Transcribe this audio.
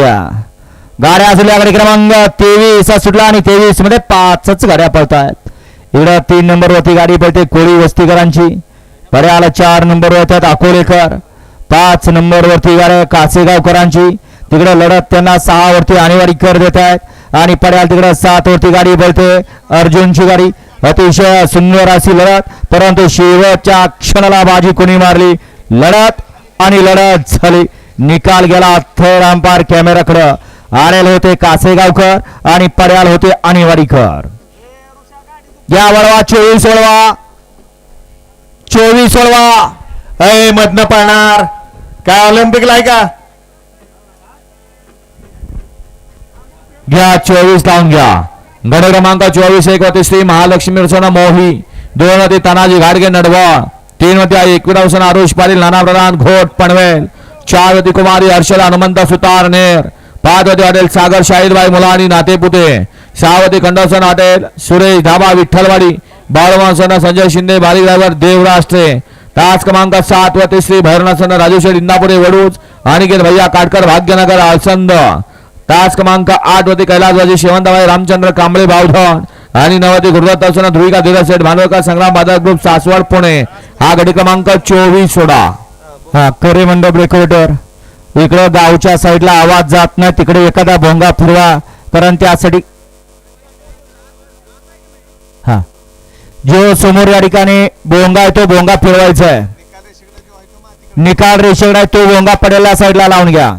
घ्या गाड्या असल्या गाडी क्रमांक तेवीस सुटला आणि तेवीसमध्ये पाचच गाड्या पळतायत. इकडं तीन नंबर वरती गाडी पळते कोळी वस्तीकरांची. पर्याला चार नंबर येतात अकोलेकर. पाच नंबर वरती गाड्या कासेगावकरांची. तिकडे लढत त्यांना सहा वरती आणीवाडीकर देत आहेत आणि पर्याल तिकडे सात वरती गाडी पळते अर्जुनची गाडी. अतिशय सुंदर अशी लढत. परंतु शेवटच्या क्षणाला बाजी कोणी मारली? लढत आणि लढत झाली. निकाल गेला थेट अंपायर कॅमेराकडं. आरेल होते कासेगावकर आणि पर्याल होते अनिवाडीकर या वळवा चोवीस वळवा. चोवीस वळवा. अय मधनं पळणार काय ऑलिम्पिकला आहे का? घ्या चोवीस लावून घ्या. गड क्रमांक चोवीस एक होते श्री महालक्ष्मी रचना मोही. दोन होते तानाजी घाडगे नडवा. तीन होते एकविराव आरुष पाटील नाना प्रधान घोट पनवेल. शारवती कुमारी हर्षला हनुमंत सुतार नेर पाच हॉटेल सागर शाहीदबाई मुलानी नातेपुते सहा होते खंडोसन हॉटेल सुरेश धाबा विठ्ठलवाडी बाळवासन संजय शिंदे भारी ड्रायव्हर देवराष्ट्रे तास क्रमांक सात वरती श्री भैरनासन राजेश्वर इंदापुरे वडूज अनिकेत भैया काटकर भाग्यनगर आळसंद. तास क्रमांक आठ वती कैलासबाजी शेवंतबाई रामचंद्र कांबळे भावधन आणि नवती गुरुदत्त असुना ध्रुविका धीरसेठ भानवकर संग्राम बाजार ग्रुप सासवड पुणे. हा गडी क्रमांक चोवीस सोडा. हा करे मंडप डेकोरेटर इकडं गावच्या साईडला आवाज जात नाही तिकडे एखादा भोंगा फिरवा कारण त्यासाठी हा. जो समोर या ठिकाणी भोंगा आहे तो भोंगा फिरवायचा आहे. निकाल रेषेकडे तो भोंगा पडेला साईडला लावून घ्या.